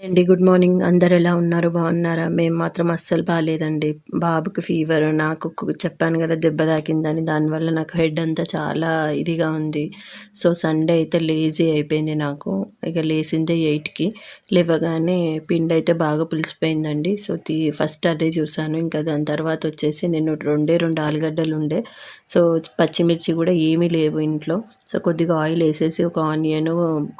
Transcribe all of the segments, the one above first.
అండి good morning. అందరు ఎలా ఉన్నారు? బాగున్నారా? మేము మాత్రం అస్సలు బాగాలేదండి బాబుకి ఫీవర్ నాకు చెప్పాను కదా దెబ్బ తాకిందని దానివల్ల నాకు హెడ్ అంతా చాలా ఇదిగా ఉంది. సో సండే అయితే లేజీ అయిపోయింది నాకు. ఇక లేచిందే ఎయిట్కి. లేవగానే పిండి అయితే బాగా పులిసిపోయిందండి. సో తీ ఫస్ట్ అదే చూసాను. ఇంకా దాని తర్వాత వచ్చేసి నేను రెండే రెండు ఆలుగడ్డలు ఉండే. సో పచ్చిమిర్చి కూడా ఏమీ లేవు ఇంట్లో. సో కొద్దిగా ఆయిల్ వేసేసి ఒక ఆనియన్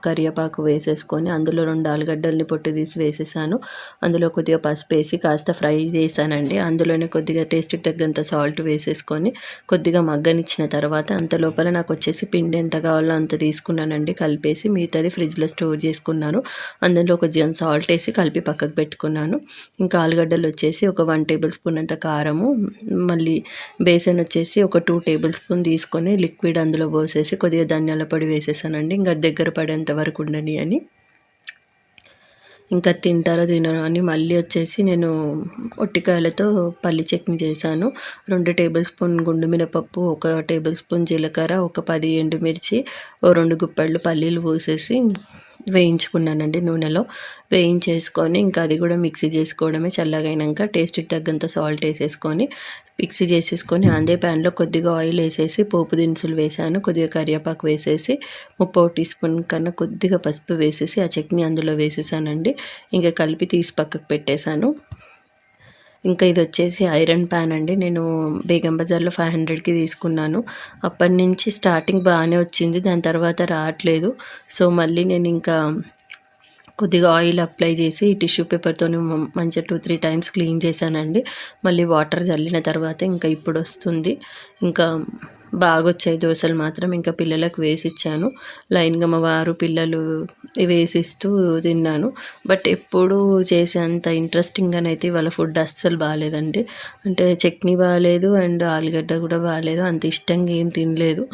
కరివేపాకు వేసేసుకొని అందులో రెండు ఆలుగడ్డల్ని పొట్టి తీసి వేసేసాను. అందులో కొద్దిగా పసుపు వేసి కాస్త ఫ్రై చేశానండి. అందులోనే కొద్దిగా టేస్ట్కి తగ్గంత సాల్ట్ వేసేసుకొని కొద్దిగా మగ్గనిచ్చిన తర్వాత అంత లోపల నాకు వచ్చేసి పిండి ఎంత కావాలో అంత తీసుకున్నానండి. కలిపేసి మిగతాది ఫ్రిడ్జ్లో స్టోర్ చేసుకున్నాను. అందులో ఒక సాల్ట్ వేసి కలిపి పక్కకు పెట్టుకున్నాను. ఇంకా ఆలుగడ్డలు వచ్చేసి ఒక వన్ టేబుల్ స్పూన్ అంత కారము మళ్ళీ బేసన్ వచ్చేసి ఒక టూ టేబుల్ స్పూన్ తీసుకొని లిక్విడ్ అందులో పోసేసి కొద్దిగా ధనియాల పొడి వేసేసానండి. ఇంకా దగ్గర పడేంత వరకు ఉండని అని ఇంకా తింటారో తినరో అని మళ్ళీ వచ్చేసి నేను ఒట్టికాయలతో పల్లి చట్నీ చేశాను. రెండు టేబుల్ స్పూన్ గుండు మినపప్పు ఒక టేబుల్ స్పూన్ జీలకర్ర ఒక పది ఎండుమిర్చి ఓ రెండు గుప్పెళ్ళు పల్లీలు పోసేసి వేయించుకున్నానండి నూనెలో. వేయించేసుకొని ఇంకా అది కూడా మిక్సీ చేసుకోవడమే చల్లగైనాక టేస్ట్కి తగ్గంత సాల్ట్ వేసేసుకొని మిక్సీ చేసేసుకొని అదే ప్యాన్లో కొద్దిగా ఆయిల్ వేసేసి పోపు దినుసులు వేసాను కొద్దిగా కరివేపాకు వేసేసి ముప్పై టీ స్పూన్ కన్నా కొద్దిగా పసుపు వేసేసి ఆ చట్నీ అందులో వేసేసానండి. ఇంకా కలిపి తీసి పక్కకు పెట్టేశాను. ఇంకా ఇది వచ్చేసి ఐరన్ ప్యాన్ అండి. నేను బేగం బజార్లో ఫైవ్ హండ్రెడ్కి తీసుకున్నాను. అప్పటి నుంచి స్టార్టింగ్ బాగానే వచ్చింది. దాని తర్వాత రావట్లేదు. సో మళ్ళీ నేను ఇంకా కొద్దిగా ఆయిల్ అప్లై చేసి టిష్యూ పేపర్తో మంచిగా టూ త్రీ టైమ్స్ క్లీన్ చేశానండి. మళ్ళీ వాటర్ చల్లిన తర్వాత ఇంకా ఇప్పుడు వస్తుంది. ఇంకా బాగా వచ్చాయి దోశలు మాత్రం. ఇంకా పిల్లలకు వేసి ఇచ్చాను లైన్గా మా వారు పిల్లలు వేసిస్తూ తిన్నాను. బట్ ఎప్పుడు ఇంట్రెస్టింగ్ ఇంట్రెస్టింగ్గానైతే వాళ్ళ ఫుడ్ అస్సలు బాగాలేదండి. అంటే చట్నీ బాగాలేదు అండ్ ఆలుగడ్డ కూడా బాగాలేదు. అంత ఇష్టంగా ఏం తినలేదు.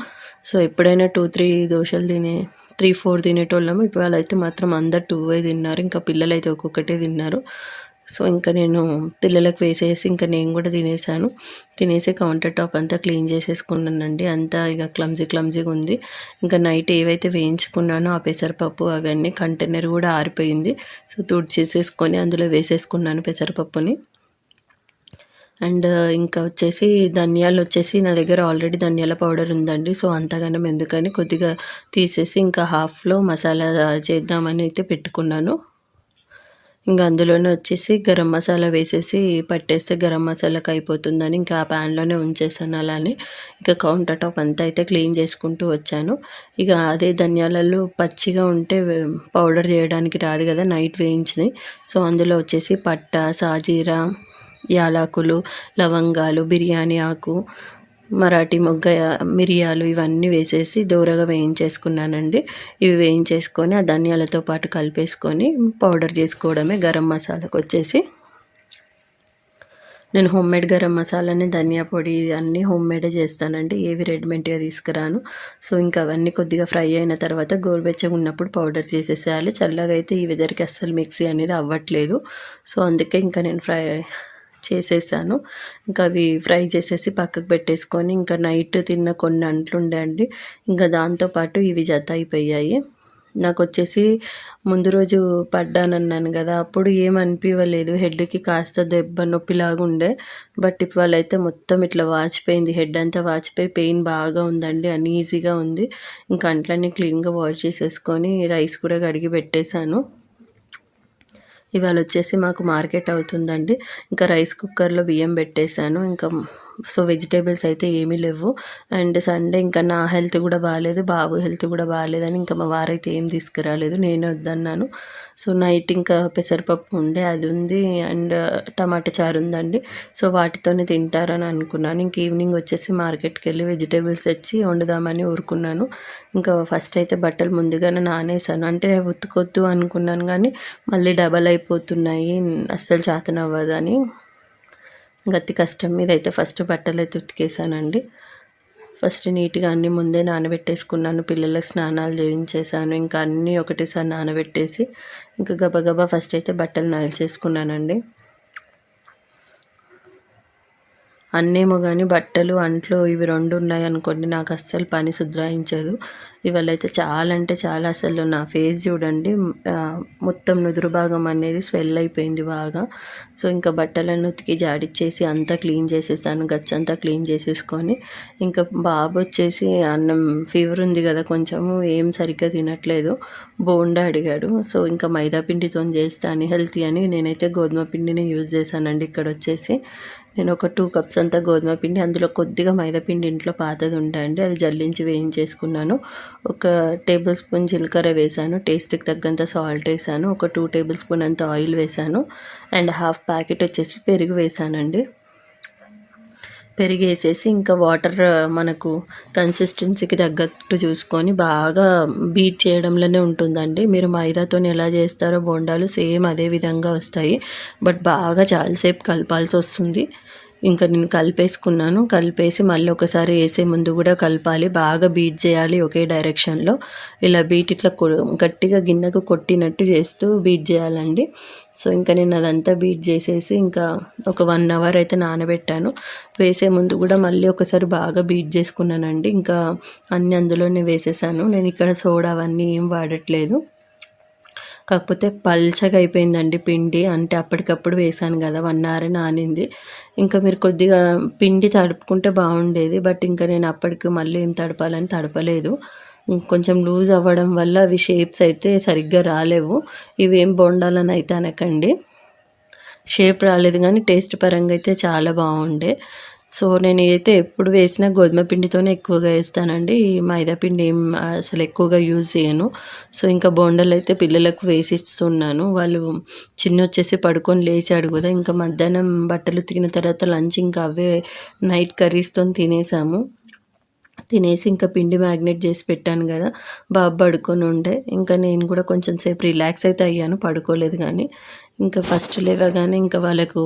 సో ఎప్పుడైనా టూ త్రీ దోశలు తినే త్రీ ఫోర్ తినేటోళ్ళము. ఇవాళ అయితే మాత్రం అందరు టూవే తిన్నారు. ఇంకా పిల్లలైతే ఒక్కొక్కటే తిన్నారు. సో ఇంకా నేను పిల్లలకు వేసేసి ఇంకా నేను కూడా తినేసాను. తినేసి కౌంటర్ టాప్ అంతా క్లీన్ చేసేసుకున్నానండి. అంతా ఇక క్లమ్జీ క్లమ్జీగా ఉంది. ఇంకా నైట్ ఏవైతే వేయించుకున్నానో ఆ పెసరపప్పు అవన్నీ కంటైనర్ కూడా ఆరిపోయింది. సో తుడిచేసేసుకొని అందులో వేసేసుకున్నాను పెసరపప్పుని. అండ్ ఇంకా వచ్చేసి ధనియాలు వచ్చేసి నా దగ్గర ఆల్రెడీ ధనియాల పౌడర్ ఉందండి. సో అంతగానం ఎందుకని కొద్దిగా తీసేసి ఇంకా హాఫ్లో మసాలా చేద్దామని అయితే పెట్టుకున్నాను. ఇంకా అందులోనే వచ్చేసి గరం మసాలా వేసేసి పట్టేస్తే గరం మసాలాకి అయిపోతుందని ఇంకా ఆ ప్యాన్లోనే ఉంచేసాను అలానే. ఇంకా కౌంటర్ టాప్ అంతా అయితే క్లీన్ చేసుకుంటూ వచ్చాను. ఇక అదే ధనియాలలో పచ్చిగా ఉంటే పౌడర్ చేయడానికి రాదు కదా నైట్ వేయించినాయి సో అందులో వచ్చేసి పట్ట సాజీరా యాలకులు లవంగాలు బిర్యానీ ఆకు మరాఠీ మొగ్గ మిరియాలు ఇవన్నీ వేసేసి దూరగా వేయించేసుకున్నానండి. ఇవి వేయించేసుకొని ఆ ధనియాలతో పాటు కలిపేసుకొని పౌడర్ చేసుకోవడమే గరం మసాలాకు వచ్చేసి. నేను హోమ్ మేడ్ గరం మసాలాని ధనియా పొడి అన్నీ హోమ్ మేడే చేస్తానండి. ఏవి రెడీమేడ్గా తీసుకురాను. సో ఇంకా అవన్నీ కొద్దిగా ఫ్రై అయిన తర్వాత గోరువెచ్చగా ఉన్నప్పుడు పౌడర్ చేసేసేయాలి. చల్లగా అయితే ఈ వెదర్కి అస్సలు మిక్సీ అనేది అవ్వట్లేదు. సో అందుకే ఇంకా నేను ఫ్రై చేసేసాను. ఇంకా అవి ఫ్రై చేసేసి పక్కకు పెట్టేసుకొని ఇంకా నైట్ తిన్న కొన్ని అంట్లుండే అండి. ఇంకా దాంతోపాటు ఇవి జత అయిపోయాయి. నాకు వచ్చేసి ముందు రోజు పడ్డానన్నాను కదా అప్పుడు ఏమనిపించలేదు హెడ్కి కాస్త దెబ్బ నొప్పిలాగా ఉండే. బట్ ఇవాళ అయితే మొత్తం ఇట్లా వాచిపోయింది. హెడ్ అంతా వాచిపోయి పెయిన్ బాగా ఉందండి. అన్ఈజీగా ఉంది. ఇంకా అంట్లన్నీ క్లీన్గా వాష్ చేసేసుకొని రైస్ కూడా కడిగి పెట్టేశాను. ఇవాళ వచ్చేసి మాకు మార్కెట్ అవుతుందండి. ఇంకా రైస్ కుక్కర్లో బియ్యం పెట్టేశాను. ఇంకా సో వెజిటేబుల్స్ అయితే ఏమీ లేవు. అండ్ సండే ఇంకా నా హెల్త్ కూడా బాగాలేదు బాబు హెల్త్ కూడా బాగాలేదని ఇంకా మా వారైతే ఏం తీసుకురాలేదు నేనే వద్దన్నాను. సో నైట్ ఇంకా పెసరపప్పు ఉండే అది ఉంది. అండ్ టమాటా చారు ఉందండి. సో వాటితోనే తింటారని అనుకున్నాను. ఇంక ఈవినింగ్ వచ్చేసి మార్కెట్కి వెళ్ళి వెజిటేబుల్స్ తెచ్చి వండుదామని ఊరుకున్నాను. ఇంకా ఫస్ట్ అయితే బట్టలు ముందుగానే నానేసాను. అంటే ఉతుకొద్దు అనుకున్నాను కానీ మళ్ళీ డబల్ అయిపోతున్నాయి అస్సలు చేతనవ్వదని. గత్తి కష్టం మీద అయితే ఫస్ట్ బట్టలు అయితే ఉతికేసానండి ఫస్ట్ నీట్గా అన్నీ ముందే నానబెట్టేసుకున్నాను. పిల్లలకు స్నానాలు చేయించేసాను ఇంకా అన్నీ ఒకటేసారి నానబెట్టేసి ఇంకా గబగబా ఫస్ట్ అయితే బట్టలు నలిచేసుకున్నానండి అన్నేమో కానీ బట్టలు అంట్లు ఇవి రెండు ఉన్నాయి అనుకోండి నాకు అస్సలు పని శుద్ధ్రాయించదు ఇవాళ అయితే చాలా అంటే చాలా అసలు నా ఫేస్ చూడండి మొత్తం నుదురు భాగం అనేది స్వెల్ అయిపోయింది బాగా. సో ఇంకా బట్టలను ఉతికి జాడిచ్చేసి అంతా క్లీన్ చేసేసాను గచ్చంతా క్లీన్ చేసేసుకొని. ఇంకా బాబు వచ్చేసి అన్నం ఫీవర్ ఉంది కదా కొంచెము ఏం సరిగ్గా తినట్లేదు. బోండా అడిగాడు. సో ఇంకా మైదా పిండితో చేస్తాను హెల్తీ అని నేనైతే గోధుమ పిండిని యూజ్ చేశానండి ఇక్కడ వచ్చేసి నేను ఒక టూ కప్స్ అంతా గోధుమ పిండి అందులో కొద్దిగా మైదా పిండి ఇంట్లో పాతది ఉంటాయండి అది జల్లించి వేయించేసుకున్నాను. ఒక టేబుల్ స్పూన్ జీలకర్ర వేసాను. టేస్ట్కి తగ్గంత సాల్ట్ వేసాను. ఒక టూ టేబుల్ స్పూన్ అంత ఆయిల్ వేశాను అండ్ హాఫ్ ప్యాకెట్ వచ్చేసి పెరుగు వేసానండి. పెరుగు వేసేసి ఇంకా వాటర్ మనకు కన్సిస్టెన్సీకి తగ్గట్టు చూసుకొని బాగా బీట్ చేయడంలోనే ఉంటుందండి. మీరు మైదాతో ఎలా చేస్తారో బోండాలు సేమ్ అదే విధంగా వస్తాయి. బట్ బాగా చాలాసేపు కలపాల్సి వస్తుంది. ఇంకా నేను కలిపేసుకున్నాను. కలిపేసి మళ్ళీ ఒకసారి వేసే ముందు కూడా కలపాలి. బాగా బీట్ చేయాలి ఒకే డైరెక్షన్లో ఇలా బీట్ ఇట్లా కొ- గట్టిగా గిన్నెకు కొట్టినట్టు చేస్తూ బీట్ చేయాలండి. సో ఇంకా నేను అదంతా బీట్ చేసేసి ఇంకా ఒక వన్ అవర్ అయితే నానబెట్టాను. వేసే ముందు కూడా మళ్ళీ ఒకసారి బాగా బీట్ చేసుకున్నానండి. ఇంకా అన్ని అందులోనే వేసేసాను. నేను ఇక్కడ సోడా అవన్నీ ఏం వాడట్లేదు. కాకపోతే పల్చగా అయిపోయిందండి పిండి. అంటే అప్పటికప్పుడు వేసాను కదా వన్ అవర్ నానింది. ఇంకా మీరు కొద్దిగా పిండి తడుపుకుంటే బాగుండేది బట్ ఇంకా నేను అప్పటికి మళ్ళీ ఏం తడపాలని తడపలేదు. కొంచెం లూజ్ అవ్వడం వల్ల అవి షేప్స్ అయితే సరిగ్గా రాలేవు. ఇవేం బొండాలని అయితే అనకండి. షేప్ రాలేదు కానీ టేస్ట్ పరంగా అయితే చాలా బాగుండే. సో నేను అయితే ఎప్పుడు వేసిన గోధుమ పిండితోనే ఎక్కువగా వేస్తానండి. ఈ మైదా పిండి అసలు ఎక్కువగా యూజ్ చేయను. సో ఇంకా బోండలు అయితే పిల్లలకు వేసి ఇస్తున్నాను వాళ్ళు చిన్న వచ్చేసి పడుకొని లేచాడు కదా ఇంకా మధ్యాహ్నం బట్టలు తిన్న తర్వాత లంచ్ ఇంకా అవే నైట్ కర్రీస్తో తినేసాము. తినేసి ఇంకా పిండి మ్యాగ్నెట్ చేసి పెట్టాను కదా బాబు పడుకొని ఉండే. ఇంకా నేను కూడా కొంచెం సేపు రిలాక్స్ అయితే అయ్యాను పడుకోలేదు కానీ. ఇంకా ఫస్ట్ లేవగానే ఇంకా వాళ్ళకు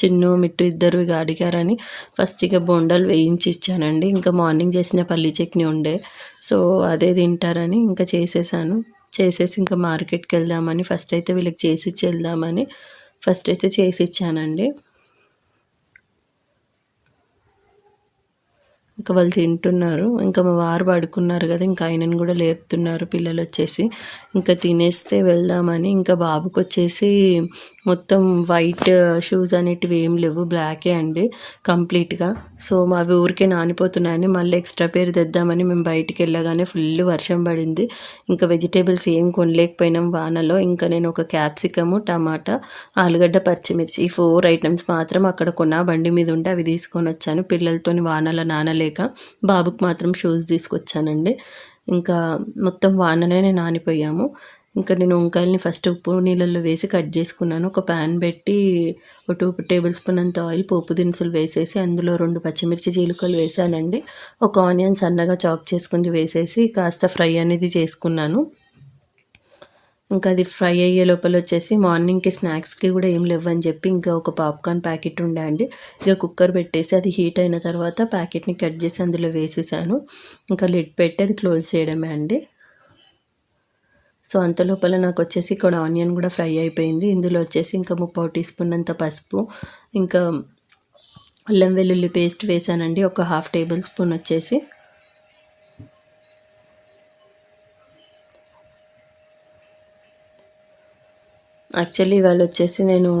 చిన్ను మిట్టు ఇద్దరు ఇక అడిగారని ఫస్ట్ ఇక బొండాలు వేయించి ఇచ్చానండి. ఇంకా మార్నింగ్ చేసిన పల్లి చట్నీ ఉండే. సో అదే తింటారని ఇంకా చేసేసాను. చేసేసి ఇంకా మార్కెట్కి వెళ్దామని ఫస్ట్ అయితే వీళ్ళకి చేసి ఇచ్చి వెళ్దామని ఫస్ట్ అయితే చేసి ఇచ్చానండి. ఇంకా వాళ్ళు తింటున్నారు. ఇంకా మా వారు పడుకున్నారు కదా ఇంకా ఆయనను కూడా లేపుతున్నారు పిల్లలు వచ్చేసి. ఇంకా తినేస్తే వెళ్దామని ఇంకా బాబుకి వచ్చేసి మొత్తం వైట్ షూస్ అనేటివి ఏం లేవు బ్లాకే అండి కంప్లీట్గా సో అవి ఊరికే నానిపోతున్నాయని మళ్ళీ ఎక్స్ట్రా పేరు తెద్దామని మేము బయటికి వెళ్ళగానే ఫుల్ వర్షం పడింది. ఇంకా వెజిటేబుల్స్ ఏం కొనలేకపోయినాం వానలో. ఇంకా నేను ఒక క్యాప్సికము టమాటా ఆలుగడ్డ పచ్చిమిర్చి ఈ ఫోర్ ఐటమ్స్ మాత్రం అక్కడ కొన్నా. బండి మీద ఉంటే అవి తీసుకొని వచ్చాను. పిల్లలతోని వానల నానలేక బాబుకి మాత్రం షూస్ తీసుకొచ్చానండి. ఇంకా మొత్తం వాననే నానిపోయాము. ఇంకా నేను వంకాయలని ఫస్ట్ ఉప్పు నీళ్ళల్లో వేసి కట్ చేసుకున్నాను. ఒక ప్యాన్ పెట్టి ఒక టూ టేబుల్ స్పూన్ అంత ఆయిల్ పోపు దినుసులు వేసేసి అందులో రెండు పచ్చిమిర్చి జీలుకలు వేసానండి. ఒక ఆనియన్ సన్నగా చాప్ చేసుకుని వేసేసి కాస్త ఫ్రై అనేది చేసుకున్నాను. ఇంకా అది ఫ్రై అయ్యే లోపల వచ్చేసి మార్నింగ్కి స్నాక్స్కి కూడా ఏం లేవని చెప్పి ఇంకా ఒక పాప్కార్న్ ప్యాకెట్ ఉండే అండి. ఇక కుక్కర్ పెట్టేసి అది హీట్ అయిన తర్వాత ప్యాకెట్ని కట్ చేసి అందులో వేసేసాను. ఇంకా లిడ్ పెట్టి అది క్లోజ్ చేయడమే అండి. సో అంత లోపల నాకు వచ్చేసి ఇక్కడ ఆనియన్ కూడా ఫ్రై అయిపోయింది. ఇందులో వచ్చేసి ఇంకా ముప్పావు టీ స్పూన్ అంత పసుపు ఇంకా అల్లం వెల్లుల్లి పేస్ట్ వేసానండి. ఒక హాఫ్ టేబుల్ స్పూన్ వచ్చేసి యాక్చువల్లీ ఇవాళ వచ్చేసి నేను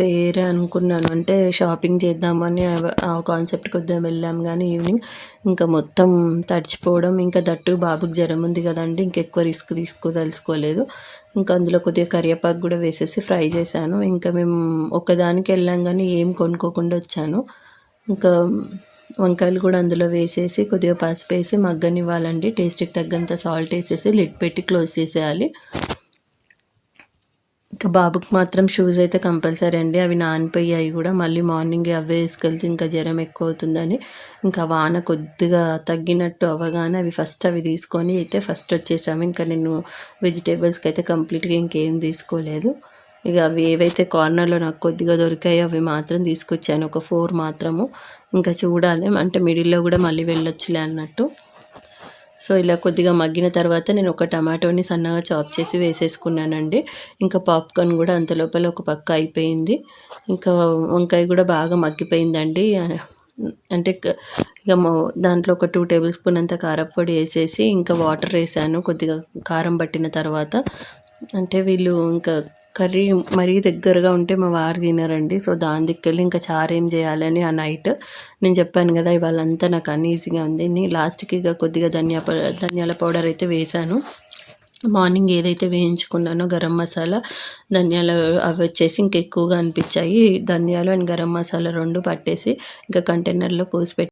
వేరే అనుకున్నాను. అంటే షాపింగ్ చేద్దామని ఆ- కాన్సెప్ట్ కొద్దిగా వెళ్ళాము వెళ్ళాం కానీ ఈవినింగ్ ఇంకా మొత్తం తడిచిపోవడం ఇంకా దట్టు బాబుకి జ్వరం ఉంది కదండి ఇంకెక్కువ రిస్క్ తీసుకోదలుచుకోలేదు. ఇంకా అందులో కొద్దిగా కరివేపాకు కూడా వేసేసి ఫ్రై చేశాను. ఇంకా మేము ఒకదానికి వెళ్ళాం కానీ ఏం కొనుక్కోకుండా వచ్చాను. ఇంకా వంకాయలు కూడా అందులో వేసేసి కొద్దిగా పసుపు వేసి మగ్గనివ్వాలండి. టేస్ట్కి తగ్గంత సాల్ట్ వేసేసి లిడ్ పెట్టి క్లోజ్ చేసేయాలి. ఇంకా బాబుకి మాత్రం షూస్ అయితే కంపల్సరీ అండి. అవి నానిపోయాయి కూడా. మళ్ళీ మార్నింగ్ అవే వేసుకెళ్తే ఇంకా జ్వరం ఎక్కువ అవుతుందని ఇంకా వాన కొద్దిగా తగ్గినట్టు అవ్వగానే అవి ఫస్ట్ అవి తీసుకొని అయితే ఫస్ట్ వచ్చేసాము. ఇంకా నేను వెజిటేబుల్స్కి అయితే కంప్లీట్గా ఇంకేం తీసుకోలేదు. ఇక అవి ఏవైతే కార్నర్లో నాకు కొద్దిగా దొరికాయో అవి మాత్రం తీసుకొచ్చాను. ఒక ఫోర్ మాత్రము. ఇంకా చూడాలి. అంటే మిడిల్లో కూడా మళ్ళీ వెళ్ళొచ్చులే అన్నట్టు. సో ఇలా కొద్దిగా మగ్గిన తర్వాత నేను ఒక టమాటోని సన్నగా చాప్ చేసి వేసేసుకున్నానండి. ఇంకా పాప్కార్న్ కూడా అంత లోపల ఒక పక్క అయిపోయింది. ఇంకా వంకాయ కూడా బాగా మగ్గిపోయిందండి. అంటే ఇక దాంట్లో ఒక టూ టేబుల్ స్పూన్ అంత కారప్పొడి వేసేసి ఇంకా వాటర్ వేసాను కొద్దిగా కారం పట్టిన తర్వాత. అంటే వీళ్ళు ఇంకా కర్రీ మరీ దగ్గరగా ఉంటే మా వారు తినరండి. సో దాని దిక్కెళ్ళి ఇంకా చారేం ఏం చేయాలని ఆ నైట్ నేను చెప్పాను కదా ఇవాళ అంతా నాకు అన్ఈజీగా ఉంది. లాస్ట్కి ఇక కొద్దిగా ధనియా ధనియాల పౌడర్ అయితే వేసాను మార్నింగ్ ఏదైతే వేయించుకున్నానో గరం మసాలా ధనియాలు అవి వచ్చేసి ఇంకెక్కువగా అనిపించాయి. ధనియాలు అండ్ గరం మసాలా రెండు పట్టేసి ఇంకా కంటైనర్లో పోసి పెట్టి